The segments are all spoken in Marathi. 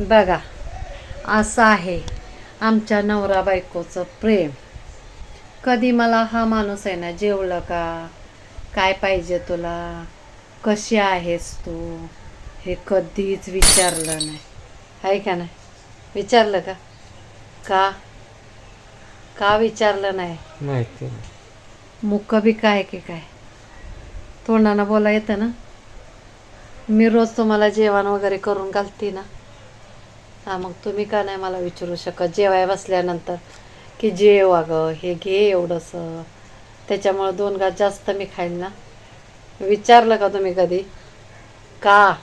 बघा असं आहे आमच्या नवरा बायकोचं प्रेम. कधी मला हा माणूस आहे ना जेवलं का? काय पाहिजे तुला? कशी आहेस तू? हे कधीच विचारलं नाही. आहे का नाही? विचारलं का? का? का विचारलं नाही? माहिती. मुक्क बी काय की काय? तोंडानं बोला येतं ना? मी रोज तुम्हाला जेवण वगैरे करून घालते ना? हा मग तुम्ही का नाही मला विचारू शकत? जेवाय बसल्यानंतर की जेव अगं हे घे एवढंसं. त्याच्यामुळं दोन घास जास्त मी खाईन ना. विचारलं का तुम्ही कधी? का?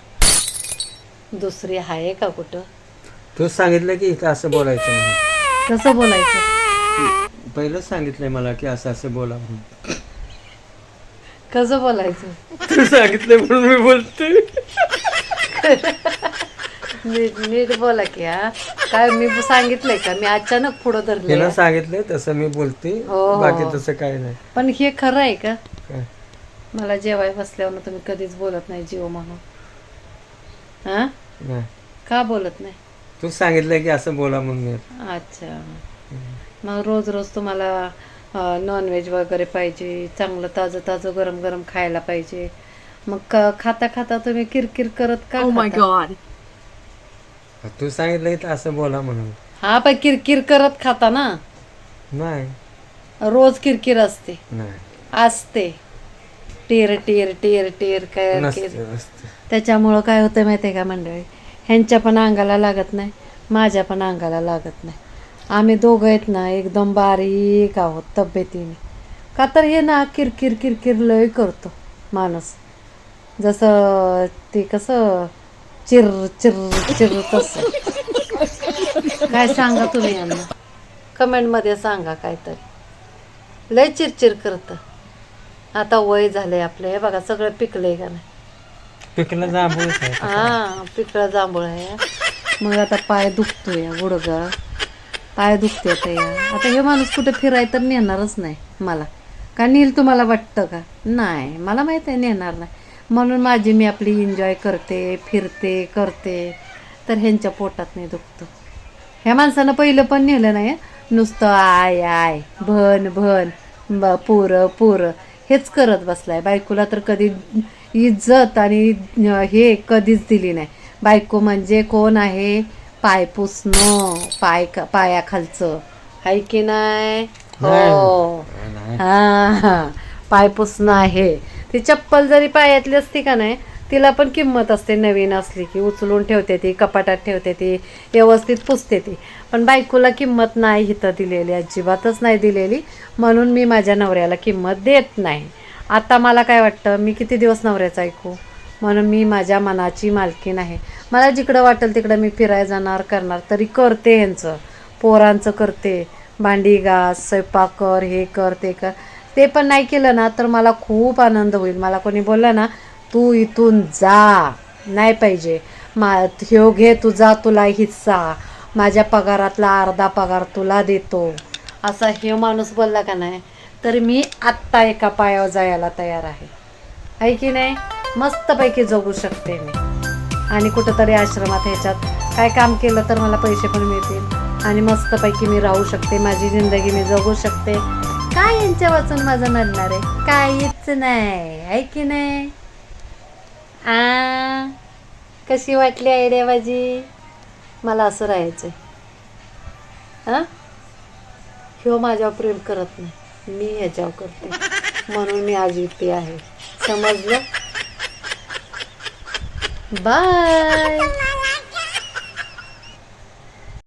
दुसरी आहे का कुठं? तू सांगितलं की इथं असं बोलायचं म्हणून. कसं बोलायचं? पहिलंच सांगितलंय मला की असं असं बोला म्हणून. कसं बोलायचं? तू सांगितलंय म्हणून मी बोलते नीट नीट बोला की हा. काय मी सांगितलंय का? मी अचानक पुढं धरले सांगितलंय तसं मी बोलते. हो, हो, बाकी. तसं काही नाही. पण हे खरं आहे का? काय? मला जेवाय बसल्यावर तुम्ही कधीच बोलत नाही जीव म्हणून. हा? नाही. का बोलत नाही? तू सांगितलंय की असं बोला म्हणून मी. अच्छा. मग रोज रोज तुम्हाला नॉनव्हेज वगैरे पाहिजे चांगलं ताजं ताजं गरम गरम खायला पाहिजे. मग क- खाता खाता तुम्ही किरकिर करत का खाता? तू सांगितलंय तर असं बोला म्हणून. हा पण किरकिर करत खाता ना. नाही. रोज किरकिर असते. नाही. असते. टीर टीर टीर टीर काय नसते नसते. त्याच्यामुळं काय होतं माहिती आहे का मंडळी? ह्यांच्या पण अंगाला लागत नाही माझ्या पण अंगाला लागत नाही. आम्ही दोघं आहेत ना एकदम बारीक आहोत तब्येतीने. का तर हे ना किरकिर किरकिर लय करतो माणूस. जसं ते कसं चिर चिर चिर तसं. काय सांगा तुम्ही यांना? कमेंटमध्ये सांगा काहीतरी. लय चिरचिर करतं. आता वय झालंय आपलं. हे बघा सगळं पिकलंय का नाही? पिकलं जांभूळ आहे. हा पिकळा जांभूळ आहे. मग आता पाय दुखतोय गुडघा पाय दुखते आता या. आता हे माणूस कुठे फिराय तर नेणारच नाही मला. का नेईल तुम्हाला वाटतं का? नाही मला माहीत आहे नेणार नाही. म्हणून माझी मी आपली एन्जॉय करते फिरते करते. तर ह्यांच्या पोटात नाही दुखतं. ह्या माणसानं पहिलं पण नेलं नाही. नुसतं आय आय भन भन ब पुर पुर. हेच करत बसलाय. बायकोला तर कधी इज्जत आणि हे कधीच दिली नाही. बायको म्हणजे कोण आहे? पाय पुसणं पाय पायाखालचं. आहे की नाही. हो. नाही. हा हा. पाय पुसणं आहे. ती चप्पल जरी पायातली असती का नाही तिला पण किंमत असते नवीन असली की उचलून ठेवते ती कपाटात ठेवते ती व्यवस्थित पुसते ती. पण बायकोला किंमत नाही हिथं दिलेली अजिबातच नाही दिलेली. म्हणून मी माझ्या नवऱ्याला किंमत देत नाही. आता मला काय वाटतं मी किती दिवस नवऱ्याचं ऐकू? म्हणून मी माझ्या मनाची मालकी आहे मला जिकडं वाटेल तिकडं मी फिरायला जाणार करणार तरी करते ह्यांचं. पोरांचं करते. भांडी घास स्वयंपाक कर हे कर ते कर. ते पण नाही केलं ना तर मला खूप आनंद होईल. मला कोणी बोललं ना तू इथून जा नाही पाहिजे. मा ह्यो घे तुझा तुला हिस्सा. माझ्या पगारातला अर्धा पगार तुला देतो. असा हे माणूस बोलला का नाही तर मी आत्ता एका पायावर जायला तयार आहे. आहे की नाही? मस्तपैकी जगू शकते मी. आणि कुठंतरी आश्रमात ह्याच्यात काय काम केलं तर मला पैसे पण मिळतील. आणि मस्तपैकी मी राहू शकते माझी जिंदगी मी जगू शकते. काय यांच्या वाचून माझं नडणार आहे? काहीच नाही. आहे की नाही? आ? कशी वाटली आयडिया माझी मला असं राहायचं हां ह्यो माझ्यावर प्रेम करत नाही. मी ह्याच्यावर करते. म्हणून मी आज इथे आहे. समजलं? बाय.